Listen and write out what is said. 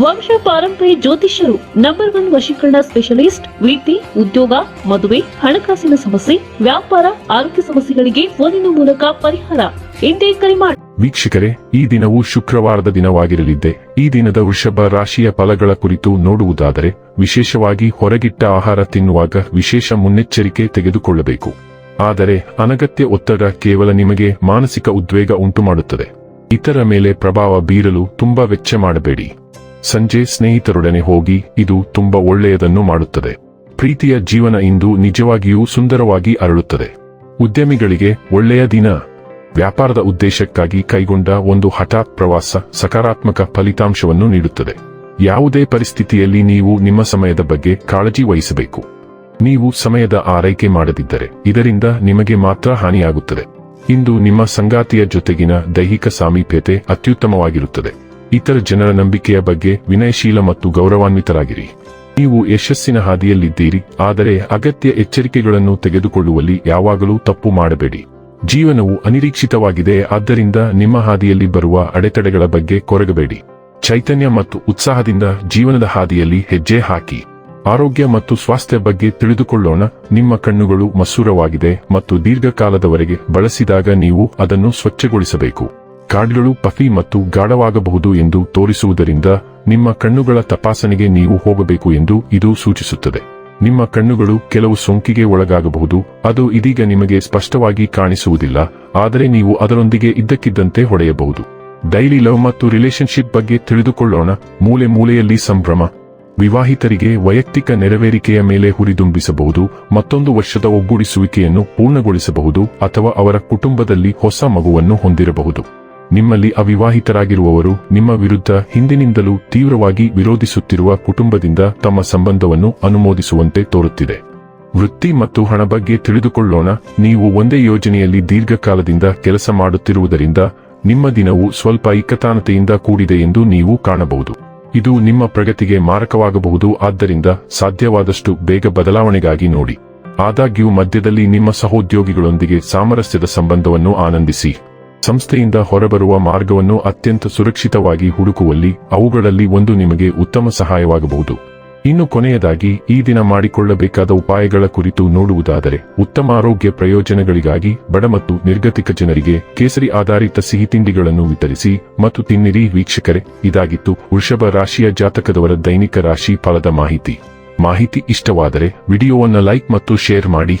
ವಂಶ ಪಾರಂಪರ್ಯ ಜ್ಯೋತಿಷ್ಯರು ನಂಬರ್ ಒನ್ ವಶೀಕರಣ ಸ್ಪೆಷಲಿಸ್ಟ್ ರೀತಿ ಉದ್ಯೋಗ, ಮದುವೆ, ಹಣಕಾಸಿನ ಸಮಸ್ಯೆ, ವ್ಯಾಪಾರ, ಆರೋಗ್ಯ ಸಮಸ್ಯೆಗಳಿಗೆ ಫೋನಿನ ಮೂಲಕ ಪರಿಹಾರ. ಎಂದೇ ಕರೆ ಮಾಡಿ ವೀಕ್ಷಕರೇ, ಈ ದಿನವು ಶುಕ್ರವಾರದ ದಿನವಾಗಿರಲಿದ್ದೆ. ಈ ದಿನದ ವೃಷಭ ರಾಶಿಯ ಫಲಗಳ ಕುರಿತು ನೋಡುವುದಾದರೆ, ವಿಶೇಷವಾಗಿ ಹೊರಗಿಟ್ಟ ಆಹಾರ ತಿನ್ನುವಾಗ ವಿಶೇಷ ಮುನ್ನೆಚ್ಚರಿಕೆ ತೆಗೆದುಕೊಳ್ಳಬೇಕು. ಆದರೆ, ಅನಗತ್ಯ ಒತ್ತಡ ಕೇವಲ ನಿಮಗೆ ಮಾನಸಿಕ ಉದ್ವೇಗ ಉಂಟುಮಾಡುತ್ತದೆ. ಇತರ ಮೇಲೆ ಪ್ರಭಾವ ಬೀರಲು ತುಂಬಾ ವೆಚ್ಚ ಮಾಡಬೇಡಿ. ಸಂಜೆ ಸ್ನೇಹಿತರೊಡನೆ ಹೋಗಿ ಇದು ತುಂಬಾ ಒಳ್ಳೆಯದನ್ನು ಮಾಡುತ್ತದೆ. ಪ್ರೀತಿಯ ಜೀವನ ಇಂದು ನಿಜವಾಗಿಯೂ ಸುಂದರವಾಗಿ ಅರಳುತ್ತದೆ. ಉದ್ಯಮಿಗಳಿಗೆ ಒಳ್ಳೆಯ ದಿನ. ವ್ಯಾಪಾರದ ಉದ್ದೇಶಕ್ಕಾಗಿ ಕೈಗೊಂಡ ಒಂದು ಹಠಾತ್ ಪ್ರವಾಸ ಸಕಾರಾತ್ಮಕ ಫಲಿತಾಂಶವನ್ನು ನೀಡುತ್ತದೆ. ಯಾವುದೇ ಪರಿಸ್ಥಿತಿಯಲ್ಲಿ ನೀವು ನಿಮ್ಮ ಸಮಯದ ಬಗ್ಗೆ ಕಾಳಜಿ ವಹಿಸಬೇಕು. ನೀವು ಸಮಯದ ಆರೈಕೆ ಮಾಡದಿದ್ದರೆ ಇದರಿಂದ ನಿಮಗೆ ಮಾತ್ರ ಹಾನಿಯಾಗುತ್ತದೆ. ಇಂದು ನಿಮ್ಮ ಸಂಗಾತಿಯ ಜೊತೆಗಿನ ದೈಹಿಕ ಸಾಮೀಪ್ಯತೆ ಅತ್ಯುತ್ತಮವಾಗಿರುತ್ತದೆ. ಇತರ ಜನರ ನಂಬಿಕೆಯ ಬಗ್ಗೆ ವಿನಯಶೀಲ ಮತ್ತು ಗೌರವಾನ್ವಿತರಾಗಿರಿ. ನೀವು ಯಶಸ್ಸಿನ ಹಾದಿಯಲ್ಲಿದ್ದೀರಿ, ಆದರೆ ಅಗತ್ಯ ಎಚ್ಚರಿಕೆಗಳನ್ನು ತೆಗೆದುಕೊಳ್ಳುವಲ್ಲಿ ಯಾವಾಗಲೂ ತಪ್ಪು ಮಾಡಬೇಡಿ. ಜೀವನವು ಅನಿರೀಕ್ಷಿತವಾಗಿದೆ, ಆದ್ದರಿಂದ ನಿಮ್ಮ ಹಾದಿಯಲ್ಲಿ ಬರುವ ಅಡೆತಡೆಗಳ ಬಗ್ಗೆ ಕೊರಗಬೇಡಿ. ಚೈತನ್ಯ ಮತ್ತು ಉತ್ಸಾಹದಿಂದ ಜೀವನದ ಹಾದಿಯಲ್ಲಿ ಹೆಜ್ಜೆ ಹಾಕಿ. ಆರೋಗ್ಯ ಮತ್ತು ಸ್ವಾಸ್ಥ್ಯ ಬಗ್ಗೆ ತಿಳಿದುಕೊಳ್ಳೋಣ, ನಿಮ್ಮ ಕಣ್ಣುಗಳು ಮಸೂರವಾಗಿದೆ ಮತ್ತು ದೀರ್ಘಕಾಲದವರೆಗೆ ಬಳಸಿದಾಗ ನೀವು ಅದನ್ನು ಸ್ವಚ್ಛಗೊಳಿಸಬೇಕು. ಕಾರ್ಡ್ಗಳು ಪಫಿ ಮತ್ತು ಗಾಢವಾಗಬಹುದು ಎಂದು ತೋರಿಸುವುದರಿಂದ ನಿಮ್ಮ ಕಣ್ಣುಗಳ ತಪಾಸಣೆಗೆ ನೀವು ಹೋಗಬೇಕು ಎಂದು ಇದು ಸೂಚಿಸುತ್ತದೆ. ನಿಮ್ಮ ಕಣ್ಣುಗಳು ಕೆಲವು ಸೋಂಕಿಗೆ ಒಳಗಾಗಬಹುದು, ಅದು ಇದೀಗ ನಿಮಗೆ ಸ್ಪಷ್ಟವಾಗಿ ಕಾಣಿಸುವುದಿಲ್ಲ, ಆದರೆ ನೀವು ಅದರೊಂದಿಗೆ ಇದ್ದಕ್ಕಿದ್ದಂತೆ ಹೊಡೆಯಬಹುದು. ಡೈಲಿ ಲವ್ ಮತ್ತು ರಿಲೇಶನ್ಶಿಪ್ ಬಗ್ಗೆ ತಿಳಿದುಕೊಳ್ಳೋಣ, ಮೂಲೆ ಮೂಲೆಯಲ್ಲಿ ಸಂಭ್ರಮ, ವಿವಾಹಿತರಿಗೆ ವೈಯಕ್ತಿಕ ನೆರವೇರಿಕೆಯ ಮೇಲೆ ಹುರಿದುಂಬಿಸಬಹುದು, ಮತ್ತೊಂದು ವರ್ಷದ ಒಗ್ಗೂಡಿಸುವಿಕೆಯನ್ನು ಪೂರ್ಣಗೊಳಿಸಬಹುದು ಅಥವಾ ಅವರ ಕುಟುಂಬದಲ್ಲಿ ಹೊಸ ಮಗುವನ್ನು ಹೊಂದಿರಬಹುದು. ನಿಮ್ಮಲ್ಲಿ ಅವಿವಾಹಿತರಾಗಿರುವವರು ನಿಮ್ಮ ವಿರುದ್ಧ ಹಿಂದಿನಿಂದಲೂ ತೀವ್ರವಾಗಿ ವಿರೋಧಿಸುತ್ತಿರುವ ಕುಟುಂಬದಿಂದ ತಮ್ಮ ಸಂಬಂಧವನ್ನು ಅನುಮೋದಿಸುವಂತೆ ತೋರುತ್ತಿದೆ. ವೃತ್ತಿ ಮತ್ತು ಹಣ ಬಗ್ಗೆ ತಿಳಿದುಕೊಳ್ಳೋಣ. ನೀವು ಒಂದೇ ಯೋಜನೆಯಲ್ಲಿ ದೀರ್ಘಕಾಲದಿಂದ ಕೆಲಸ ಮಾಡುತ್ತಿರುವುದರಿಂದ ನಿಮ್ಮ ದಿನವು ಸ್ವಲ್ಪ ಇಕ್ಕತಾನತೆಯಿಂದ ಕೂಡಿದೆ ಎಂದು ನೀವು ಕಾಣಬಹುದು. ಇದು ನಿಮ್ಮ ಪ್ರಗತಿಗೆ ಮಾರಕವಾಗಬಹುದು. ಆದ್ದರಿಂದ ಸಾಧ್ಯವಾದಷ್ಟು ಬೇಗ ಬದಲಾವಣೆಗಾಗಿ ನೋಡಿ. ಆದಾಗ್ಯೂ ಮಧ್ಯದಲ್ಲಿ ನಿಮ್ಮ ಸಹೋದ್ಯೋಗಿಗಳೊಂದಿಗೆ ಸಾಮರಸ್ಯದ ಸಂಬಂಧವನ್ನು ಆನಂದಿಸಿ. ಸಂಸ್ಥೆಯಿಂದ ಹೊರಬರುವ ಮಾರ್ಗವನ್ನು ಅತ್ಯಂತ ಸುರಕ್ಷಿತವಾಗಿ ಹುಡುಕುವಲ್ಲಿ ಅವುಗಳಲ್ಲಿ ಒಂದು ನಿಮಗೆ ಉತ್ತಮ ಸಹಾಯವಾಗಬಹುದು. ಇನ್ನು ಕೊನೆಯದಾಗಿ, ಈ ದಿನ ಮಾಡಿಕೊಳ್ಳಬೇಕಾದ ಉಪಾಯಗಳ ಕುರಿತು ನೋಡುವುದಾದರೆ, ಉತ್ತಮ ಆರೋಗ್ಯ ಪ್ರಯೋಜನಗಳಿಗಾಗಿ ಬಡ ಮತ್ತು ನಿರ್ಗತಿಕ ಜನರಿಗೆ ಕೇಸರಿ ಆಧಾರಿತ ಸಿಹಿ ತಿಂಡಿಗಳನ್ನು ವಿತರಿಸಿ ಮತ್ತು ತಿನ್ನಿರಿ ವೀಕ್ಷಕರೇ, ಇದಾಗಿತ್ತು ವೃಷಭ ರಾಶಿಯ ಜಾತಕದವರ ದೈನಿಕ ರಾಶಿ ಫಲದ ಮಾಹಿತಿ. ಮಾಹಿತಿ ಇಷ್ಟವಾದರೆ ವಿಡಿಯೋವನ್ನು ಲೈಕ್ ಮತ್ತು ಶೇರ್ ಮಾಡಿ.